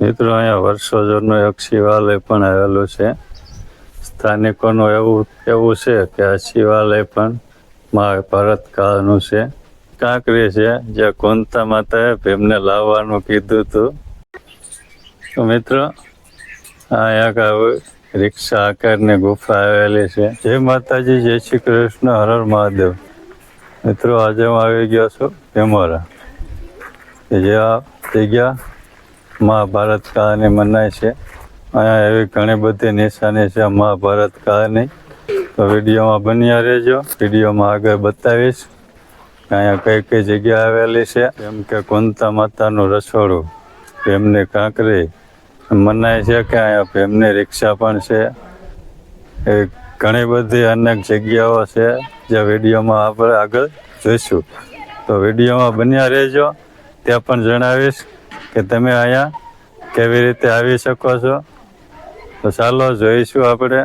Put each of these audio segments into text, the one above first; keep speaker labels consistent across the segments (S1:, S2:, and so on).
S1: મિત્રો, અહીંયા વર્ષો એક શિવાલય પણ આવેલું છે. સ્થાનિકોનું એવું એવું છે કે આ શિવાલય પણ મા ભરતકાળનું છે. કાંકરી છે જે કુંતા માતાએ ભીમને લાવવાનું કીધું હતું તો મિત્રો આવી રિક્ષા આકારની ગુફા આવેલી છે. જય માતાજી, જય શ્રી કૃષ્ણ, હર હર મહાદેવ. મિત્રો, આજે હું આવી ગયો છું ભીમોરા. જે આ જગ્યા મહાભારત કાળની મનાય છે. અહીંયા એવી ઘણી બધી નિશાની છે મહાભારત કાળની તો વિડીયોમાં બન્યા રહેજો. વિડીયોમાં આગળ બતાવીશ અહીંયા કઈ કઈ જગ્યા આવેલી છે. જેમ કે કુંતા માતાનું રસોડું, ભીમની કાંકરી. મનાય છે કે અહીંયા ભીમની રિક્ષા પણ છે. એ ઘણી બધી અનેક જગ્યાઓ છે જે વિડીયોમાં આપણે આગળ જોઈશું. તો વિડીયોમાં બન્યા રહેજો. ત્યાં પણ જણાવીશ કે તમે અહીંયા કેવી રીતે આવી શકો છો? તો ચાલો જોઈશું આપણે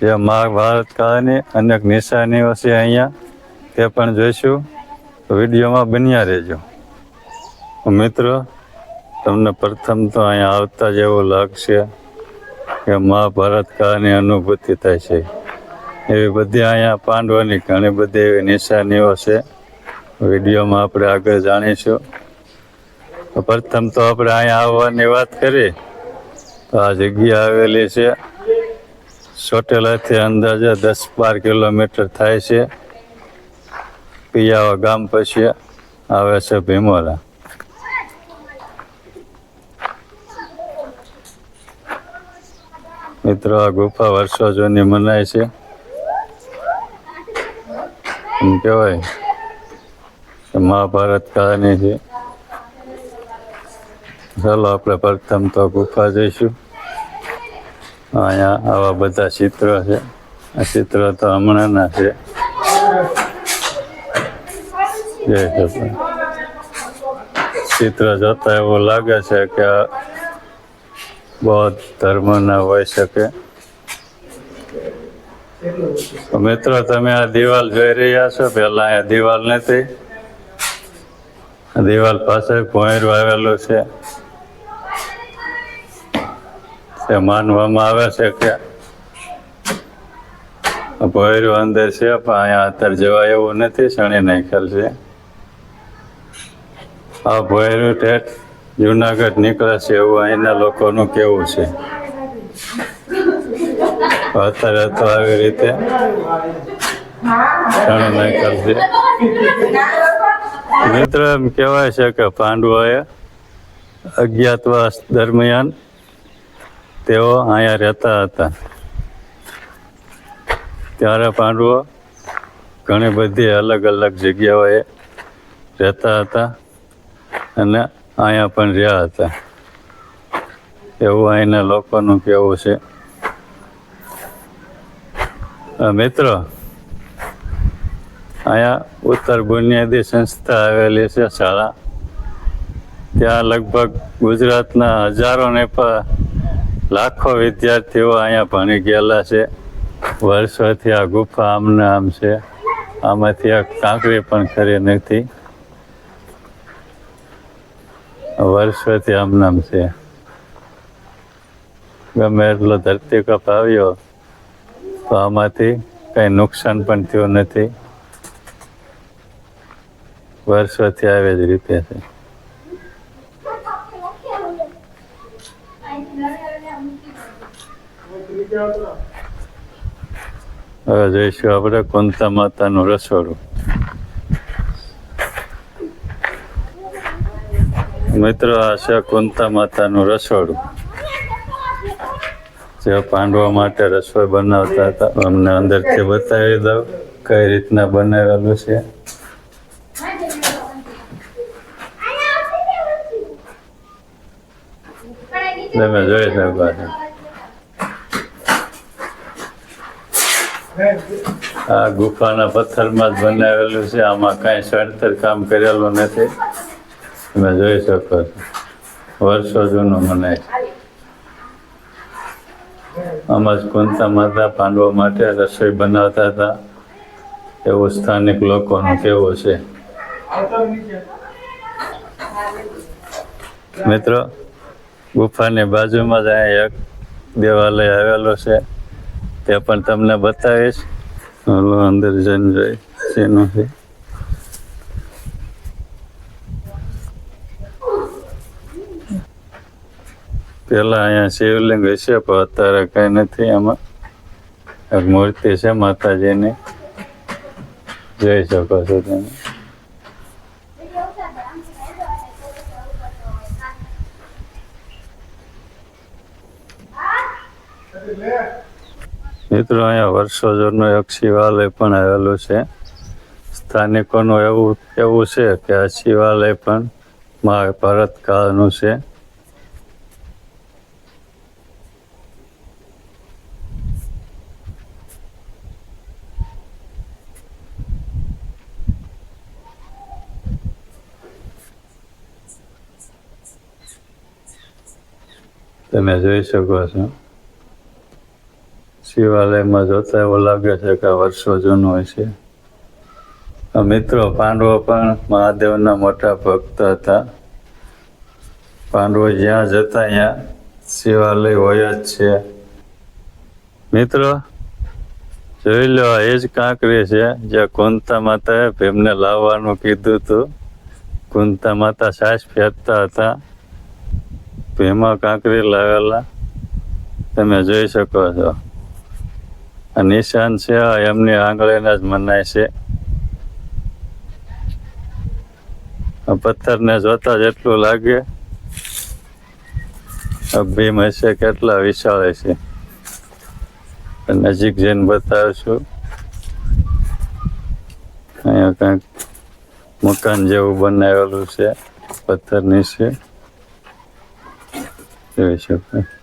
S1: જે મહાભારત કાળની અનેક નિશાનીઓ છે અહીંયા, તે પણ જોઈશું. વિડીયોમાં બન્યા રહેજો. મિત્રો, તમને પ્રથમ તો અહીંયા આવતા જ એવું લાગશે કે મહાભારત કાળની અનુભૂતિ થાય છે. એવી બધી અહીંયા પાંડવોની ઘણી બધી એવી નિશાનીઓ છે. વિડીયોમાં આપણે આગળ જાણીશું. પ્રથમ તો આપણે અહીંયા આવવાની વાત કરી. તો આ જગ્યા આવેલી છે. ચોટેલાથી અંદાજે દસ બાર કિલોમીટર થાય છે. પિયાવા ગામ પછી આવે છે ભીમોરા. મિત્રો, આ ગુફા વર્ષો જૂની મનાય છે. એમ કહેવાય મહાભારત કાળની છે. ચાલો આપણે પ્રથમ તો ગુફા જઈશું. અહીંયા આવા બધા ચિત્રો છે. આ ચિત્ર તો હમણાંના છે. ચિત્ર જોતા એવું લાગે છે કે બૌદ્ધ ધર્મના હોઈ શકે. મિત્રો, તમે આ દિવાલ જોઈ રહ્યા છો? પહેલા અહીંયા દિવાલ નથી. દિવાલ પાસે ભોંયરું આવેલું છે. તે માનવામાં આવે છે કે ભોયરું અંદર છે, પણ અહીંયા અત્યારે જવાય એવું નથી, શણી નાખેલ છે આ ભોયરું ઠેઠ જુનાગઢ નીકળે છે એવું અહીંના લોકોનું કેવું છે? અત્યારે તો આવી રીતે છે મિત્ર, એમ કહેવાય છે કે પાંડવોએ અજ્ઞાતવાસ દરમિયાન તેઓ અહીંયા રહેતા હતા. ત્યારે પાંડવો ઘણી બધી અલગ અલગ જગ્યાઓએ રહેતા હતા અને અહીંયા પણ રહ્યા હતા. એવું અહીંના લોકોનું કહેવું છે. મિત્રો, અહીંયા ઉત્તર બુનિયાદી સંસ્થા આવેલી છે શાળા. ત્યાં લગભગ ગુજરાતના હજારો ને પ- લાખો વિદ્યાર્થીઓ અહીંયા ભણી ગયેલા છે. વર્ષોથી આ ગુફા આમને આમ છે. આમાંથી આ કાંકરી પણ ખરી નથી. વર્ષોથી આમનામ છે. ગમે એટલો ધરતીકપ આવ્યો, તો આમાંથી કંઈ નુકસાન પણ થયું નથી. વર્ષોથી આવી જ રીતે છે. હવે જઈશું આપણે કુંતા માતાનું રસોડું. મિત્રો, આ છે કુંતા માતાનું રસોડું. જે પાંડવા માટે રસોઈ બનાવતા હતા. અમને અંદરથી બતાવી દઉં કઈ રીતના બનાવેલું છે. તમે જોઈ શકો આ ગુફાના પથ્થરમાં જ બનાવેલું છે. આમાં કાંઈ સડતર કામ કરેલું નથી. તમે જોઈ શકો છો. વર્ષો જૂનું મનાય આમાં જ કુંતા માતા પાંડવો માટે રસોઈ બનાવતા હતા. એવું સ્થાનિક લોકોનું કેવું છે. મિત્રો, ગુફાની બાજુમાં જ અહીંયા એક દેવાલય આવેલો છે. તે પણ તમને બતાવીશ. હલો, અંદર જઈને જોઈ. શેનું છે? પેલા અહીંયા શિવલિંગ હશે, પણ અત્યારે કઈ નથી એમાં એક મૂર્તિ છે માતાજીની. જોઈ શકો છો તમે. મિત્રો અહીંયા વર્ષો જૂનો એક શિવાલય પણ આવેલું છે. સ્થાનિકોનું એવું એવું છે કે આ શિવાલય પણ મહાભારત કાળનું છે. તમે જોઈ શકો છો. શિવાલયમાં જોતા એવો લાગે છે કે વર્ષો જૂનો છે. મિત્રો પાંડવો પણ મહાદેવના મોટા ભક્ત હતા. પાંડવો જ્યાં જતા ત્યાં શિવાલય હોય જ છે. મિત્રો, જોઈ લો, એ જ કાંકરી છે જે કુંતા માતાએ ભીમને લાવવાનું કીધું હતું કુંતા માતા સાસ ફેરતા હતા. ભીમા કાંકરી લાવેલા. તમે જોઈ શકો છો. નિશાન છે એમની આંગળીના જ મનાય છે. પથ્થરને જોતા જ એટલું લાગે ભીમ હશે કેટલા વિશાળ હશે. નજીક જઈને બતાવશું. અહીંયા કંઈક મકાન જેવું બનાવેલું છે, પથ્થરની છે. જોઈ શકાય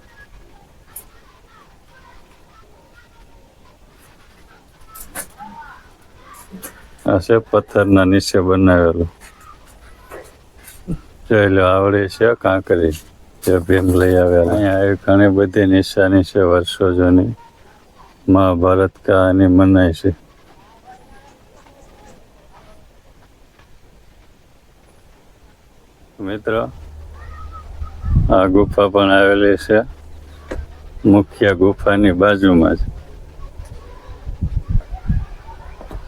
S1: આ પથ્થરના નીચે બનાવેલું. જોઈ લો, આવડી છે, કાંકરી. જે ભીમ લઈ આવેલા. અહીંયા આવી ઘણી બધી નિશાની છે વર્ષો જૂની મહાભારત કહાની મનાય છે. મિત્રો, આ ગુફા પણ આવેલી છે. મુખ્ય ગુફાની બાજુમાં જ.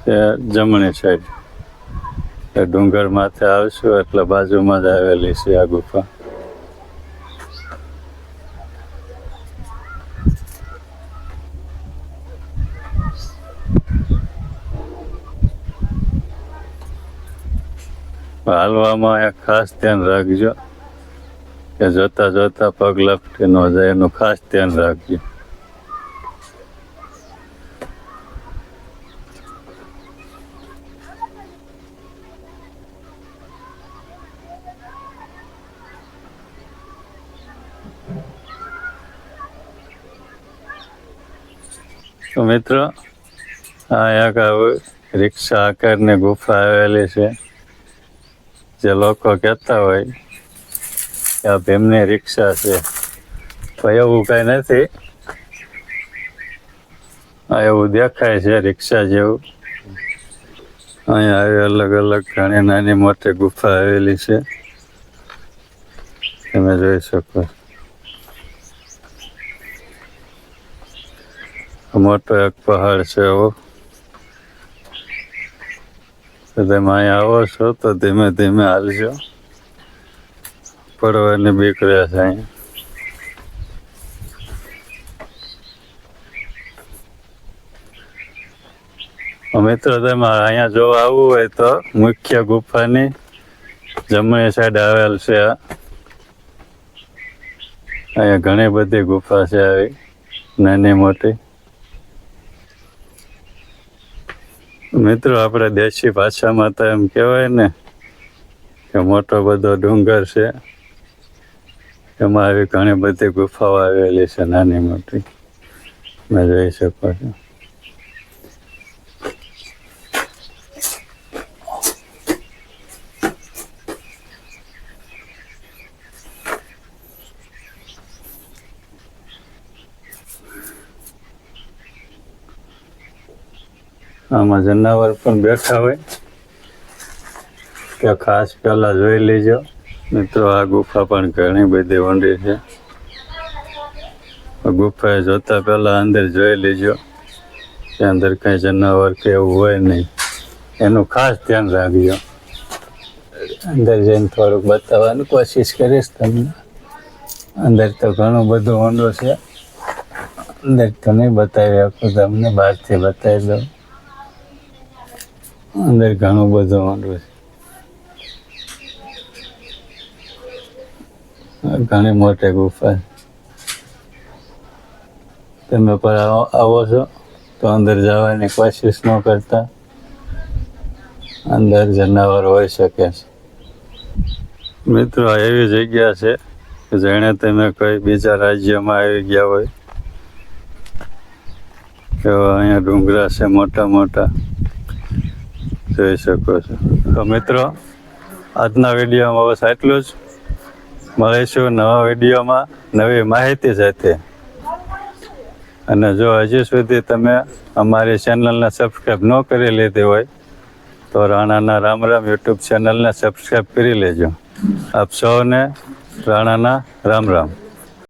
S1: તે જમણી સાઈડ ડુંગર માથે આવશું, એટલે બાજુમાં જ આવેલી છે આ ગુફા. હાલવામાં એક ખાસ ધ્યાન રાખજો, કે જોતા જોતા પગ લપટી ન જાય, એનું ખાસ ધ્યાન રાખજો. તો મિત્રો, આ એક રિક્ષા આકારની ગુફા આવેલી છે. જે લોકો કહેતા હોય કે આ ભીમની રિક્ષા છે. પણ એવું કાંઈ નથી. એવું દેખાય છે રિક્ષા જેવું. અહીંયા આવી અલગ અલગ ઘણી નાની મોટી ગુફા આવેલી છે. તમે જોઈ શકો મોટો એક પહાડ છે એવો. તમે આવો છો તો ધીમે ધીમે હાલજો. પડવાની બીક રહે છે અહીંયા મિત્રો, તમે અહીંયા જો આવવું હોય તો મુખ્ય ગુફાની જમણી સાઈડ આવેલ છે અહીંયા ઘણી બધી ગુફા છે આવી, નાની મોટી. મિત્રો, આપણે દેશી ભાષામાં તો એમ કહેવાય ને કે મોટો બધો ડુંગર છે. એમાં આવી ઘણી બધી ગુફાઓ આવેલી છે, નાની મોટી. તમે જોઈ શકો છો. આમાં જનાવર પણ બેઠા હોય. કે ખાસ પહેલા જોઈ લેજો. મિત્રો, આ ગુફા પણ ઘણી બધી ઊંડી છે. ગુફાએ જોતા પહેલા અંદર જોઈ લેજો. કે અંદર કઈ જનાવર કે એવું હોય નહીં. એનું ખાસ ધ્યાન રાખજો. અંદર જઈને થોડુંક બતાવવાની કોશિશ કરીશ તમને. અંદર તો ઘણું બધું ઊંડો છે. અંદર તો નહીં બતાવી આપું તમને, બહારથી બતાવી દઉં. અંદર ઘણું બધું ઊંડું છે. ઘણી મોટી ગુફા તમે પણ આવો- છો તો અંદર જવાની કોશિશ ન કરતા. અંદર જનાવર હોઈ શકે છે. મિત્રો, એવી જગ્યા છે કે જેણે તમે કોઈ બીજા રાજ્યમાં આવી ગયા હોય, એવા અહીંયા ડુંગરા છે મોટા મોટા જોઈ શકો છો. તો મિત્રો, આજના વિડીયોમાં બસ આટલું જ. મળીશું નવા વિડીયોમાં નવી માહિતી સાથે. અને જો હજી સુધી તમે અમારી ચેનલને સબસ્ક્રાઈબ ન કરી લીધી હોય, તો રાણાના રામ રામ યુટ્યુબ ચેનલને સબસ્ક્રાઈબ કરી લેજો. આપ સૌને રાણાના રામ રામ.